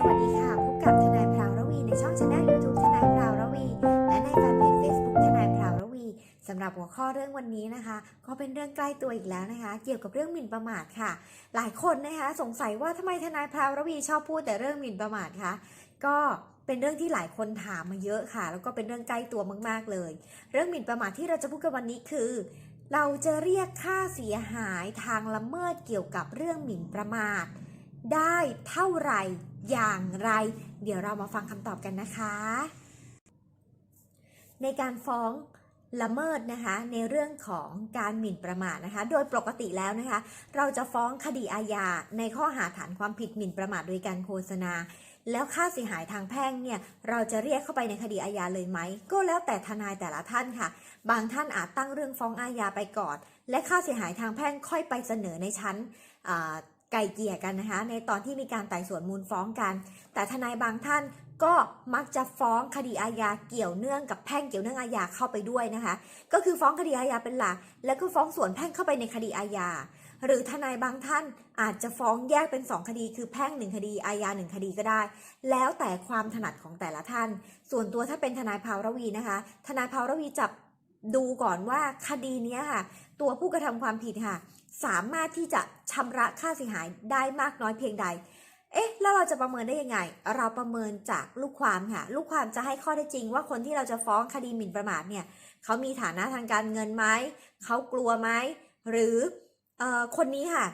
สวัสดีค่ะ พบกับทนายพราวระวี ในช่องช anel YouTube ทนายพราวระวี และในแฟนเพจ Facebook ทนายพราวระวีสำหรับหัวข้อเรื่องวันนี้นะคะ ก็เป็นเรื่องใกล้ตัวอีกแล้วนะคะ เกี่ยวกับเรื่องหมิ่นประมาทค่ะ หลายคนนะคะ สงสัยว่าทำไมทนายพราวระวีชอบพูดแต่เรื่องหมิ่นประมาทคะก็เป็นเรื่องที่หลายคนถามมาเยอะค่ะ แล้วก็เป็นเรื่องใกล้ตัวมาก ๆเลย เรื่องหมิ่นประมาทที่เราจะพูดกันวันนี้คือ เราจะเรียกค่าเสียหายทางละเมิดเกี่ยวกับเรื่องหมิ่นประมาท ได้เท่าไหร่ อย่างไร เดี๋ยวเรามาฟังคำตอบกันนะคะ ในการฟ้องละเมิดนะคะในเรื่องของการหมิ่นประมาทนะคะ โดยปกติแล้วนะคะ เราจะฟ้องคดีอาญาในข้อหาฐานความผิดหมิ่นประมาทโดยการโฆษณา แล้วค่าเสียหายทางแพ่งเนี่ยเราจะเรียกเข้าไปในคดีอาญาเลยไหม ก็แล้วแต่ทนายแต่ละท่านค่ะ บางท่านอาจตั้งเรื่องฟ้องอาญาไปก่อน และค่าเสียหายทางแพ่งค่อยไปเสนอในชั้นอ่า ไก่เกลี่ยกันนะคะ ในตอนที่มีการไต่สวนมูลฟ้องกัน แต่ทนายบางท่านก็มักจะฟ้องคดีอาญาเกี่ยวเนื่องกับแพ่งเกี่ยวเนื่องอาญาเข้าไปด้วยนะคะ ก็คือฟ้องคดีอาญาเป็นหลัก แล้วก็ฟ้องส่วนแพ่งเข้าไปในคดีอาญาหรือทนายบางท่านอาจจะฟ้องแยกเป็น 2 คดี คือแพ่งหนึ่งคดี อาญาหนึ่งคดีก็ได้ แล้วแต่ความถนัดของแต่ละท่าน ส่วนตัวถ้าเป็นทนายภาวรวีนะคะ ทนายภาวรวีจับดูก่อนว่าคดีเนี้ยค่ะ ตัวผู้กระทำความผิดค่ะ สามารถที่จะชำระค่าเสียหายได้มากน้อยเพียงใด เอ๊ะ แล้วเราจะประเมินได้ยังไง เราประเมินจากลูกความค่ะ ลูกความจะให้ข้อได้จจริง ว่าคนที่เราจะฟ้องคดีหมิ่นประมาทเนี่ย เขามีฐานะทางการเงินไหม เขากลัวไหม หรือออคนนี้ค่ะ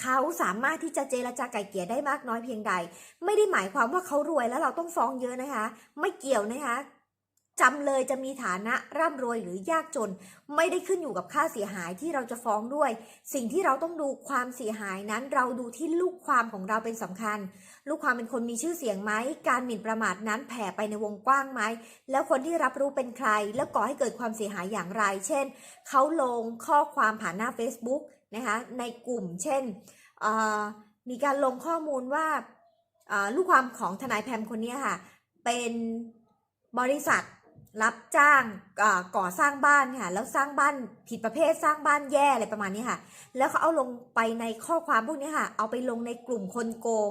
เขาสามารถที่จะเจรจาไก่เกลี่ยได้มากน้อยเพียงใด ไม่ได้หมายความว่าเขารวยแล้วเราต้องฟ้องเยอะนะคะ ไม่เกี่ยวนะคะ จำเลยจะมีฐานะร่ำรวยหรือยากจน ไม่ได้ขึ้นอยู่กับค่าเสียหายที่เราจะฟ้องด้วย สิ่งที่เราต้องดูความเสียหายนั้น เราดูที่ลูกความของเราเป็นสำคัญ ลูกความเป็นคนมีชื่อเสียงไหมการหมิ่นประมาทนั้นแผ่ไปในวงกว้างไหมแล้วคนที่รับรู้เป็นใคร แล้วก่อให้เกิดความเสียหายอย่างไร เช่นเขาลงข้อความผ่านหน้า Facebook นะคะในกลุ่ม เช่นมีการลงข้อมูลว่าลูกความของทนายแพมคนนี้ค่ะเป็นบริษัท รับจ้างก่อสร้างบ้านค่ะ แล้วสร้างบ้านผิดประเภทสร้างบ้านแย่อะไรประมาณนี้ค่ะ แล้วเขาเอาลงไปในข้อความพวกนี้ค่ะ เอาไปลงในกลุ่มคนโกง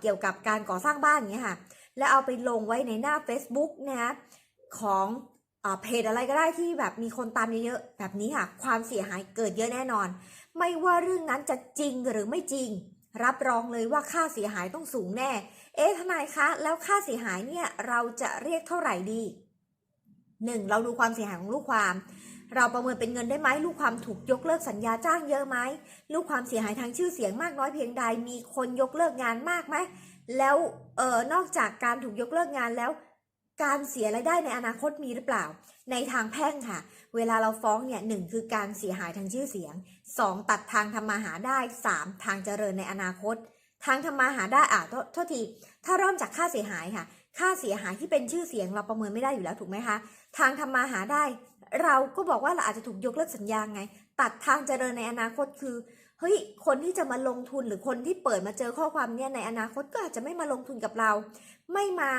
เกี่ยวกับการก่อสร้างบ้านอย่างเงี้ยค่ะ แล้วเอาไปลงไว้ในหน้า Facebook นะคะของเอ่อเพจอะไรก็ได้ที่แบบมีคนตามเยอะๆแบบนี้ค่ะ ความเสียหายเกิดเยอะแน่นอน ไม่ว่าเรื่องนั้นจะจริงหรือไม่จริง รับรองเลยว่าค่าเสียหายต้องสูงแน่ เอ๊ะทนายคะ แล้วค่าเสียหายเนี่ยเราจะเรียกเท่าไหร่ดี หนึ่งเราดูความเสียหายของลูกความ เราประเมินเป็นเงินได้ไหมลูกความถูกยกเลิกสัญญาจ้างเยอะไหมลูกความเสียหายทางชื่อเสียงมากน้อยเพียงใด มีคนยกเลิกงานมากไหมแล้วเออนอกจากการถูกยกเลิกงานแล้ว การเสียรายได้ในอนาคตมีหรือเปล่า ในทางแพ่งค่ะ เวลาเราฟ้องเนี่ยหนึ่งคือการเสียหายทางชื่อเสียง 2. ตัดทางทำมาหาได้ 3. ทางเจริญในอนาคต ทางทำมาหาได้อะโทษทีถ้าเริ่มจากค่าเสียหายค่ะ ค่าเสียหายที่เป็นชื่อเสียงเราประเมินไม่ได้อยู่แล้วถูกไหมคะ ทางทำมาหาได้ เราก็บอกว่าเราอาจจะถูกยกเลิกสัญญาไง ตัดทางเจริญในอนาคตคือเฮ้ยคนที่จะมาลงทุนหรือคนที่เปิดมาเจอข้อความเนี่ยในอนาคตก็อาจจะไม่มาลงทุนกับเรา ไม่มา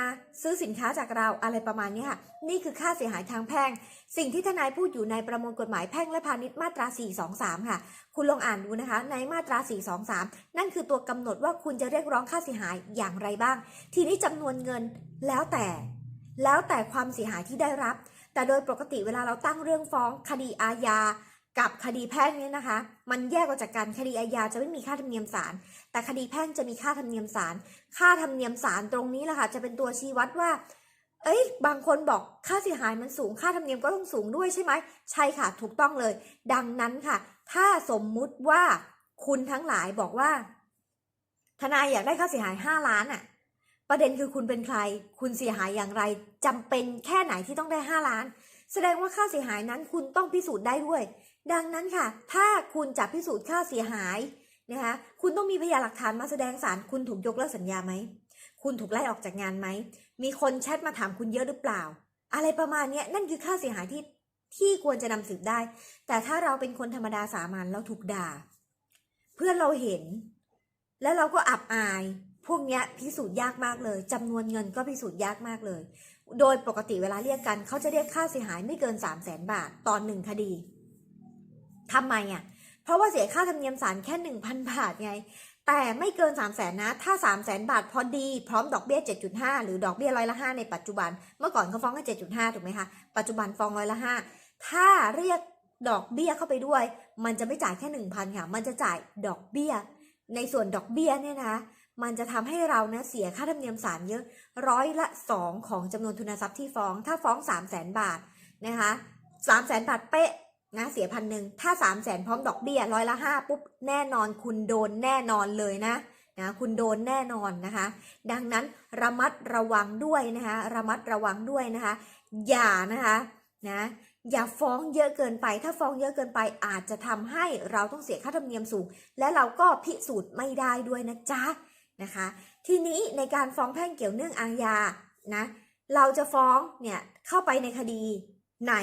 ซื้อสินค้าจากเราอะไรประมาณนี้ค่ะนี่คือค่าเสียหายทางแพ่ง สิ่งที่ทนายพูดอยู่ในประมวลกฎหมายแพ่งและพาณิชย์มาตรา 423 ค่ะ คุณลองอ่านดูนะคะ ในมาตรา 423 นั่นคือตัวกำหนดว่าคุณจะเรียกร้องค่าเสียหายอย่างไรบ้าง ทีนี้จำนวนเงิน แล้วแต่แล้วแต่ความเสียหายที่ได้รับ แต่โดยปกติเวลาเราตั้งเรื่องฟ้องคดีอาญากับคดีแพ่งเนี่ยนะคะ มันแยกออกจากกันคดีอาญาจะไม่มีค่าธรรมเนียมศาลแต่คดีแพ่งจะมีค่าธรรมเนียมศาลค่าธรรมเนียมศาลตรงนี้แหละค่ะจะเป็นตัวชี้วัดว่า เอ้ย บางคนบอกค่าเสียหายมันสูงค่าธรรมเนียมก็ต้องสูงด้วยใช่ไหมใช่ค่ะถูกต้องเลย ดังนั้นค่ะ ถ้าสมมุติว่าคุณทั้งหลายบอกว่า ทนายอยากได้ค่าเสียหายห้าล้านอะ ประเด็นคือคุณเป็นใคร คุณเสียหายอย่างไรจำเป็นแค่ไหนที่ต้องได้ห้าล้าน แสดงว่าค่าเสียหายนั้นคุณต้องพิสูจน์ได้ด้วย ดังนั้นค่ะ ถ้าคุณจะพิสูจน์ค่าเสียหายนะคะ คุณต้องมีพยานหลักฐานมาแสดงศาลคุณถูกยกเลิกสัญญาไหม คุณถูกไล่ออกจากงานไหม มีคนแชทมาถามคุณเยอะหรือเปล่า อะไรประมาณนี้นั่นคือค่าเสียหายที่ที่ควรจะนำสืบได้ แต่ถ้าเราเป็นคนธรรมดาสามัญเราถูกด่า เพื่อนเราเห็น แล้วเราก็อับอาย พวกนี้พิสูจน์ยากมากเลยจำนวนเงินก็พิสูจน์ยากมากเลย โดยปกติเวลาเรียกกันเขาจะเรียกค่าเสียหายไม่เกิน 3 0 0แสนบาทตอนหนึ่งคดีทำไมอะ เพราะว่าเสียค่าธรรมเนียมศาลแค่ 1,000 บาทไง แต่ไม่เกิน 3 0 0แสนนะ ถ้า 3 0 0แสนบาทพอดีพร้อมดอกเบี้ย 7.5 หรือดอกเบี้ยร้อยละ 5 ในปัจจุบัน เมื่อก่อนเขาฟ้องกัน7.5 ถูกไหมคะ ปัจจุบันฟ้องร้อยละ 5 ถ้าเรียกดอกเบี้ยเข้าไปด้วย มันจะไม่จ่ายแค่ 1,000 ค่ะ มันจะจ่ายดอกเบี้ย ในส่วนดอกเบี้ยเนี่ยนะ มันจะทำให้เราเนะเสียค่าธรรมเนียมศาลเยอะร้อยละ2ของจำนวนทุนทรัพย์ที่ฟ้อง ถ้าฟ้อง3 0 0แสนบาทนะคะ3 0 0แสนบาทเป๊ะนะเสียพันหนึ่งถ้า3 0 0แสนพร้อมดอกเบี้ยร้อยละห้าปุ๊บแน่นอนคุณโดนแน่นอนเลยนะนะคุณโดนแน่นอนนะคะ ดังนั้นระมัดระวังด้วยนะคะระมัดระวังด้วยนะคะ อย่านะคะนะอย่าฟ้องเยอะเกินไป ถ้าฟ้องเยอะเกินไปอาจจะทำให้เราต้องเสียค่าธรรมเนียมสูง และเราก็พิสูจน์ไม่ได้ด้วยนะจ๊ะ นะคะ ทีนี้ในการฟ้องแพ่งเกี่ยวเนื่องอาญานะเราจะฟ้องเนี่ยเข้าไปในคดีไหน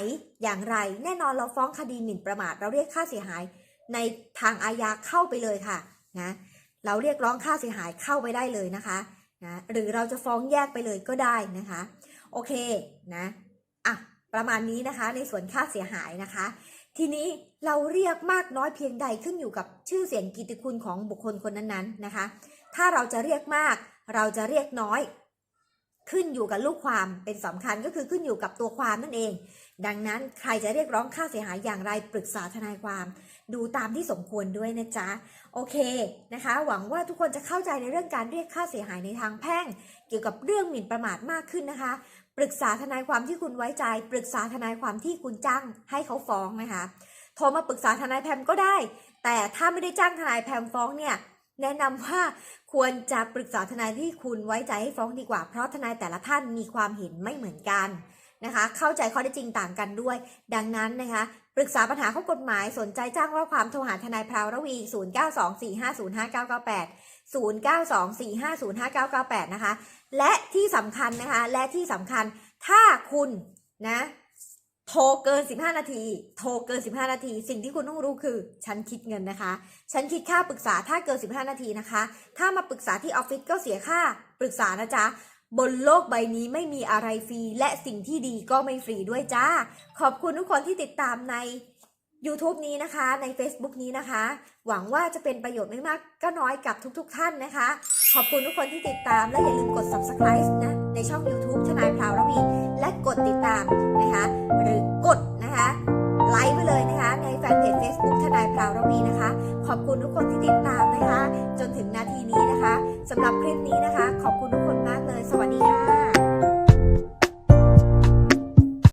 อย่างไร แน่นอนเราฟ้องคดีหมิ่นประมาท เราเรียกค่าเสียหายในทางอาญาเข้าไปเลยค่ะนะเราเรียกร้องค่าเสียหายเข้าไปได้เลยนะคะนะหรือเราจะฟ้องแยกไปเลยก็ได้นะคะ โอเคนะอะประมาณนี้นะคะในส่วนค่าเสียหายนะคะ ทีนี้เราเรียกมากน้อยเพียงใดขึ้นอยู่กับชื่อเสียงกิตติคุณของบุคคลคนนั้นๆนะคะ ถ้าเราจะเรียกมาก เราจะเรียกน้อย ขึ้นอยู่กับลูกความเป็นสำคัญก็คือขึ้นอยู่กับตัวความนั่นเอง ดังนั้นใครจะเรียกร้องค่าเสียหายอย่างไรปรึกษาทนายความ ดูตามที่สมควรด้วยนะจ๊ะโอเคนะคะ หวังว่าทุกคนจะเข้าใจในเรื่องการเรียกค่าเสียหายในทางแพ่ง เกี่ยวกับเรื่องหมิ่นประมาทมากขึ้นนะคะ ปรึกษาทนายความที่คุณไว้ใจ ปรึกษาทนายความที่คุณจ้างให้เขาฟ้องนะคะโทรมาปรึกษาทนายแพมก็ได้ แต่ถ้าไม่ได้จ้างทนายแพมฟ้องเนี่ย แนะนำว่าควรจะปรึกษาทนายที่คุณไว้ใจให้ฟ้องดีกว่า เพราะทนายแต่ละท่านมีความเห็นไม่เหมือนกันนะคะ เข้าใจข้อเท็จจริงต่างกันด้วย ดังนั้นนะคะ ปรึกษาปัญหาข้อกฎหมายสนใจจ้างว่าความโทรหาทนายพราวระวี 0924505998 0924505998 นะคะ และที่สำคัญนะคะ และที่สำคัญถ้าคุณนะ โทรเกิน 15 นาที โทรเกิน 15 นาที สิ่งที่คุณต้องรู้คือ ฉันคิดเงินนะคะ ฉันคิดค่าปรึกษาถ้าเกิน 15 นาทีนะคะ ถ้ามาปรึกษาที่ออฟฟิศก็เสียค่าปรึกษานะจ๊ะ บนโลกใบนี้ไม่มีอะไรฟรี และสิ่งที่ดีก็ไม่ฟรีด้วยจ้า ขอบคุณทุกคนที่ติดตามใน YouTube นี้นะคะ ใน Facebook นี้นะคะ หวังว่าจะเป็นประโยชน์ไม่มากก็น้อยกับทุก ๆทท่านนะคะ ขอบคุณทุกคนที่ติดตามและอย่าลืมกด subscribe นะ ในช่อง YouTube ทนายพราวระวี และกดติดตามนะคะ